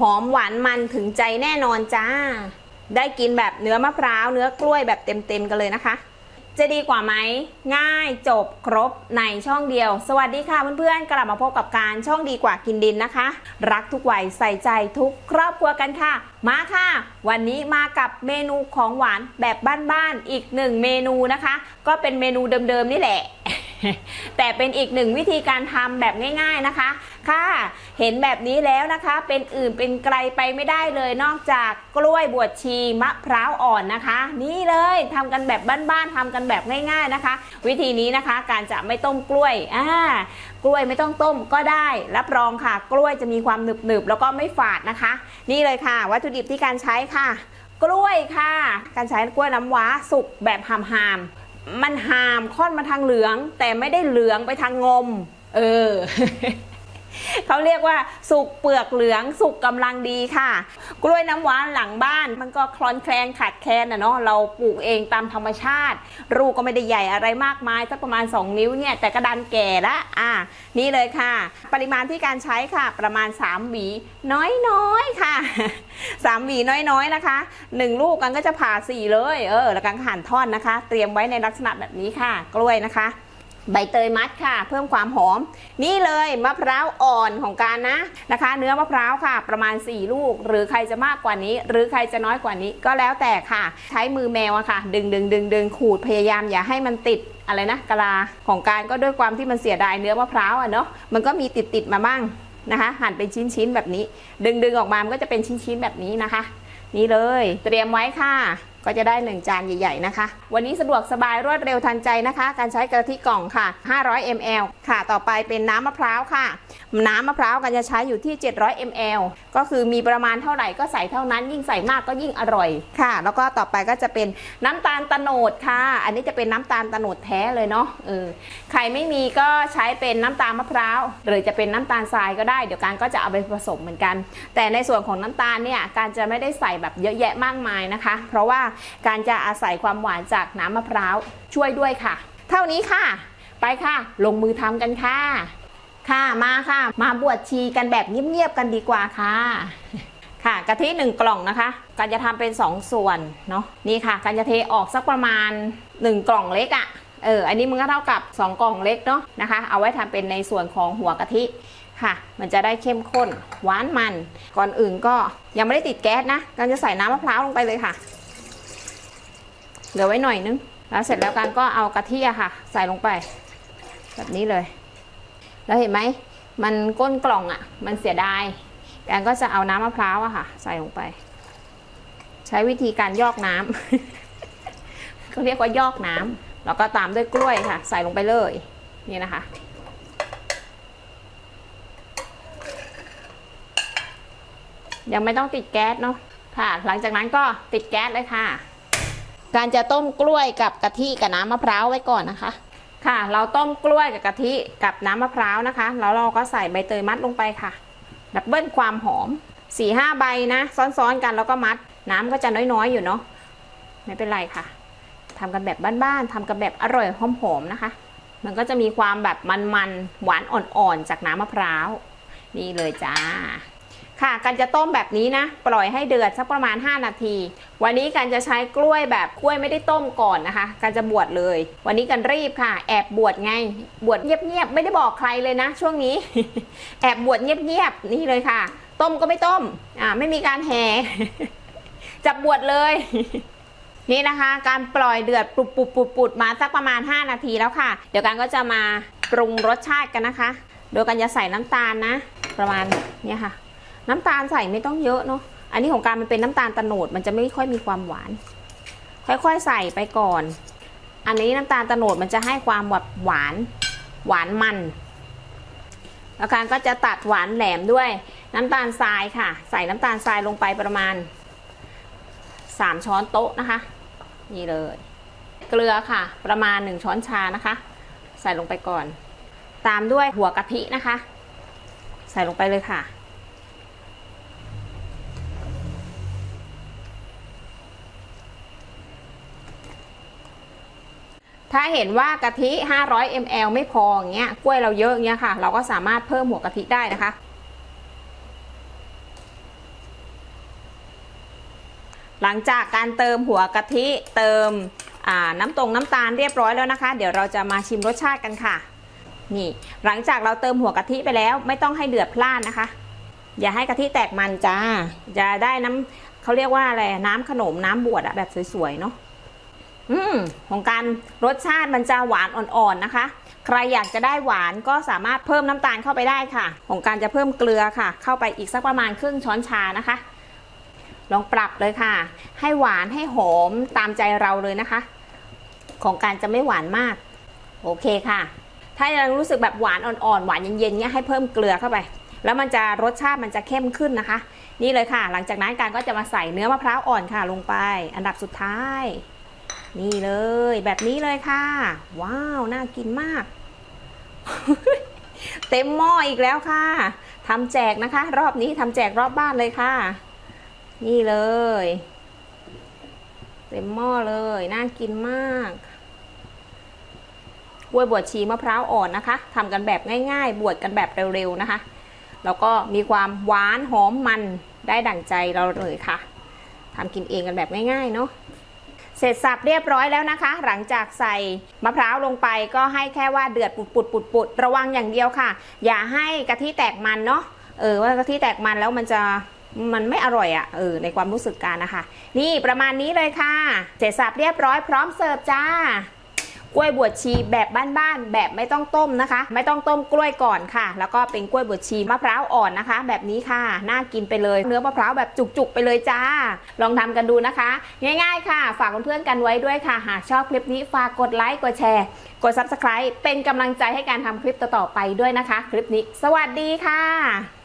หอมหวานมันถึงใจแน่นอนจ้า ได้กินแบบเนื้อมะพร้าวเนื้อกล้วยแบบเต็มๆกันเลยนะคะ จะดีกว่าไหม ง่ายจบครบในช่องเดียว สวัสดีค่ะเพื่อนๆ กลับมาพบกับการช่องดีกว่ากินดินนะคะ รักทุกวัยใส่ใจทุกครอบครัวกันค่ะ มาค่ะ วันนี้มากับเมนูของหวานแบบบ้านๆอีกหนึ่งเมนูนะคะ ก็เป็นเมนูเดิมๆนี่แหละ แต่เป็นอีกหนึ่งวิธีการทำแบบง่าย ๆนะคะ ค่ะ เห็นแบบนี้แล้วนะคะ เป็นอื่นเป็นไกลไปไม่ได้เลยนอกจากกล้วยบวชชีมะพร้าวอ่อนนะคะ นี่เลยทำกันแบบบ้านๆทำกันแบบง่าย ๆนะคะ วิธีนี้นะคะการจะไม่ต้มกล้วยอ่ากล้วยไม่ต้องต้มก็ได้รับรองค่ะ กล้วยจะมีความหนึบๆแล้วก็ไม่ฝาดนะคะ นี่เลยค่ะ วัตถุดิบที่การใช้ค่ะ กล้วยค่ะ การใช้กล้วยน้ำว้าสุกแบบหามๆ มันหามค่อนมาทางเหลือง แต่ไม่ได้เหลืองไปทางงม เออ เขาเรียกว่าสุกเปลือกเหลืองสุกกำลังดีค่ะ กล้วยน้ำว้าหลังบ้าน มันก็คลอนแคลนขาดแคลนนะเนาะเราปลูกเองตามธรรมชาติลูก็ไม่ได้ใหญ่อะไรมากมายสักประมาณ 2 นิ้วเนี่ยแต่กระดานแก่ละอ่านี่เลยค่ะ ปริมาณที่การใช้ค่ะ ประมาณ 3 หวี น้อยๆค่ะ 3 หวีน้อยๆนะคะ 1 ลูกกันก็จะผ่าสี่เลยเออแล้วกันหั่นท่อนนะคะ เตรียมไว้ในลักษณะแบบนี้ค่ะ กล้วยนะคะ ใบเตยมัดค่ะ เพิ่มความหอม นี่เลยมะพร้าวอ่อนของการนะนะคะ เนื้อมะพร้าวค่ะ ประมาณ 4 ลูก หรือใครจะมากกว่านี้ หรือใครจะน้อยกว่านี้ก็แล้วแต่ค่ะ ใช้มือแมวอะค่ะ ดึงดึงดึงดึงขูดพยายามอย่าให้มันติดอะไรนะกะลาของการก็ด้วยความที่มันเสียดายเนื้อมะพร้าวอะเนาะมันก็มีติดติดมาบ้างนะคะ หั่นเป็นชิ้นๆแบบนี้ ดึงดึงออกมามันก็จะเป็นชิ้นๆแบบนี้นะคะ นี่เลย เตรียมไว้ค่ะ ก็จะได้ 1 จานใหญ่ๆนะคะ วันนี้สะดวกสบายรวดเร็วทันใจนะคะ การใช้กะทิกล่องค่ะ 500 ml ค่ะ ต่อไปเป็นน้ำมะพร้าวค่ะ น้ำมะพร้าวกันจะใช้อยู่ที่ 700 ml ก็คือมีประมาณเท่าไหร่ก็ใส่เท่านั้น ยิ่งใส่มากก็ยิ่งอร่อยค่ะ แล้วก็ต่อไปก็จะเป็นน้ำตาลตะโนดค่ะ อันนี้จะเป็นน้ำตาลตะโนดแท้เลยเนาะเออใครไม่มีก็ใช้เป็นน้ำตาลมะพร้าวหรือจะเป็นน้ำตาลทรายก็ได้เดี๋ยวการก็จะเอาไปผสมเหมือนกัน แต่ในส่วนของน้ำตาลเนี่ยการจะไม่ได้ใส่แบบเยอะแยะมากมายนะคะ เพราะว่าการจะอาศัยความหวานจากน้ำมะพร้าวช่วยด้วยค่ะ เท่านี้ค่ะ ไปค่ะ ลงมือทำกันค่ะ ค่ะมาค่ะ มาบวชชีกันแบบเงียบๆกันดีกว่าค่ะค่ะกะทิหนึ่งกล่องนะคะ การจะทำเป็น 2 ส่วนเนาะนี่ค่ะ การจะเทออกสักประมาณ 1 กล่องเล็กอะ่ะเอออันนี้มันก็เท่ากับ 2 กล่องเล็กเนาะนะคะ เอาไว้ทำเป็นในส่วนของหัวกะทิค่ะ มันจะได้เข้มข้นหวานมัน ก่อนอื่นก็ยังไม่ได้ติดแก๊สนะการจะใส่น้ำมะพร้าวลงไปเลยค่ะ เหลือไว้หน่อยนึง แล้วเสร็จแล้วกันก็เอากะทิอะค่ะ ใส่ลงไป แบบนี้เลย แล้วเห็นไหม มันก้นกล่องอะมันเสียดายแอนก็จะเอาน้ำมะพร้าวอะค่ะ ใส่ลงไป ใช้วิธีการยอกน้ำเขาเรียกว่ายอกน้ำแล้วก็ตามด้วยกล้วยค่ะ ใส่ลงไปเลย นี่นะคะยังไม่ต้องติดแก๊สเนาะค่ะ หลังจากนั้นก็ติดแก๊สเลยค่ะ การจะต้มกล้วยกับกะทิกับน้ำมะพร้าวไว้ก่อนนะคะ ค่ะ เราต้มกล้วยกับกะทิกับน้ำมะพร้าวนะคะ แล้วเราก็ใส่ใบเตยมัดลงไปค่ะ ดับเบิลความหอม4ี่ห้าใบนะซ้อนๆกันแล้วก็มัด น้ำก็จะน้อยๆอยู่เนาะไม่เป็นไรค่ะทำกันแบบบ้านๆทำกันแบบอร่อยหอมๆนะคะ มันก็จะมีความแบบมันๆหวานอ่อนๆจากน้ำมะพร้าวนี่เลยจ้า ค่ะการจะต้มแบบนี้นะ ปล่อยให้เดือดสักประมาณ 5 นาที วันนี้การจะใช้กล้วยแบบกล้วยไม่ได้ต้มก่อนนะคะการจะบวชเลย วันนี้กันรีบค่ะ แอบบวชไง บวชเงียบๆไม่ได้บอกใครเลยนะ ช่วงนี้ แอบบวชเงียบๆนี่เลยค่ะ ต้มก็ไม่ต้มอ่าไม่มีการแห่จับบวชเลยนี่นะคะ การปล่อยเดือดปุดปุดปุดปุดมาสักประมาณ 5 นาทีแล้วค่ะ เดี๋ยวกันก็จะมาปรุงรสชาติกันนะคะ โดยกันจะใส่น้ำตาลนะ ประมาณเนี้ยค่ะ น้ำตาลใส่ไม่ต้องเยอะเนาะอันนี้ของการมันเป็นน้ำตาลตะโนดมันจะไม่ค่อยมีความหวาน ค่อยๆใส่ไปก่อน อันนี้น้ำตาลตะโนดมันจะให้ความแบบหวานหวานมันแล้วการก็จะตัดหวานแหลมด้วยน้ำตาลทรายค่ะ ใส่น้ำตาลทรายลงไปประมาณ 3 ช้อนโต๊ะนะคะ นี่เลย เกลือค่ะ ประมาณ 1 ช้อนชานะคะ ใส่ลงไปก่อน ตามด้วยหัวกะทินะคะ ใส่ลงไปเลยค่ะ ถ้าเห็นว่ากะทิ 500 ml ไม่พออย่างเงี้ยกล้วยเราเยอะอย่างเงี้ยค่ะ เราก็สามารถเพิ่มหัวกะทิได้นะคะ หลังจากการเติมหัวกะทิเติมน้ำตรงน้ำตาลเรียบร้อยแล้วนะคะ เดี๋ยวเราจะมาชิมรสชาติกันค่ะ นี่หลังจากเราเติมหัวกะทิไปแล้วไม่ต้องให้เดือดพล่านนะคะ อย่าให้กะทิแตกมันจ้าจะได้น้ำเขาเรียกว่าอะไรน้ำขนมน้ำบวชอะแบบสวยๆเนาะ อืมของการรสชาติมันจะหวานอ่อนๆนะคะ ใครอยากจะได้หวานก็สามารถเพิ่มน้ำตาลเข้าไปได้ค่ะ ของการจะเพิ่มเกลือค่ะ เข้าไปอีกสักประมาณครึ่งช้อนชานะคะ ลองปรับเลยค่ะ ให้หวานให้หอมตามใจเราเลยนะคะ ของการจะไม่หวานมาก โอเคค่ะ ถ้ายังรู้สึกแบบหวานอ่อนๆหวานเย็นๆเนี่ยให้เพิ่มเกลือเข้าไปแล้วมันจะรสชาติมันจะเข้มขึ้นนะคะ นี่เลยค่ะ หลังจากนั้นการก็จะมาใส่เนื้อมะพร้าวอ่อนค่ะลงไป อันดับสุดท้าย นี่เลยแบบนี้เลยค่ะ ว้าวน่ากินมาก เต็มหม้ออีกแล้วค่ะทำแจกนะคะ รอบนี้ทำแจกรอบบ้านเลยค่ะ นี่เลย เต็มหม้อเลยน่ากินมากกล้วยบวชชีมะพร้าวอ่อนนะคะทำกันแบบง่าย ๆ บวชกันแบบเร็วๆนะคะ แล้วก็มีความหวานหอมมันได้ดั่งใจเราเลยค่ะทำกินเองกันแบบง่ายๆเนาะ เสร็จสับเรียบร้อยแล้วนะคะ หลังจากใส่มะพร้าวลงไปก็ให้แค่ว่าเดือดปุดปุดปุดปุดๆระวังอย่างเดียวค่ะ อย่าให้กะทิแตกมันเนาะเออว่ากะทิแตกมันแล้วมันจะมันไม่อร่อยอะ่ะเออในความรู้สึกการนะคะ นี่ประมาณนี้เลยค่ะ เสร็จสับเรียบร้อยพร้อมเสิร์ฟจ้า กล้วยบวชชีแบบบ้านๆแบบไม่ต้องต้มนะคะ ไม่ต้องต้มกล้วยก่อนค่ะ แล้วก็เป็นกล้วยบวชชีมะพร้าวอ่อนนะคะ แบบนี้ค่ะน่ากินไปเลยเนื้อมะพร้าวแบบจุกๆไปเลยจ้า ลองทำกันดูนะคะ ง่ายๆค่ะ ฝากเพื่อนๆกันไว้ด้วยค่ะ หากชอบคลิปนี้ฝากกดไลค์กดแชร์กด subscribe เป็นกำลังใจให้การทำคลิปต่อๆไปด้วยนะคะ คลิปนี้ สวัสดีค่ะ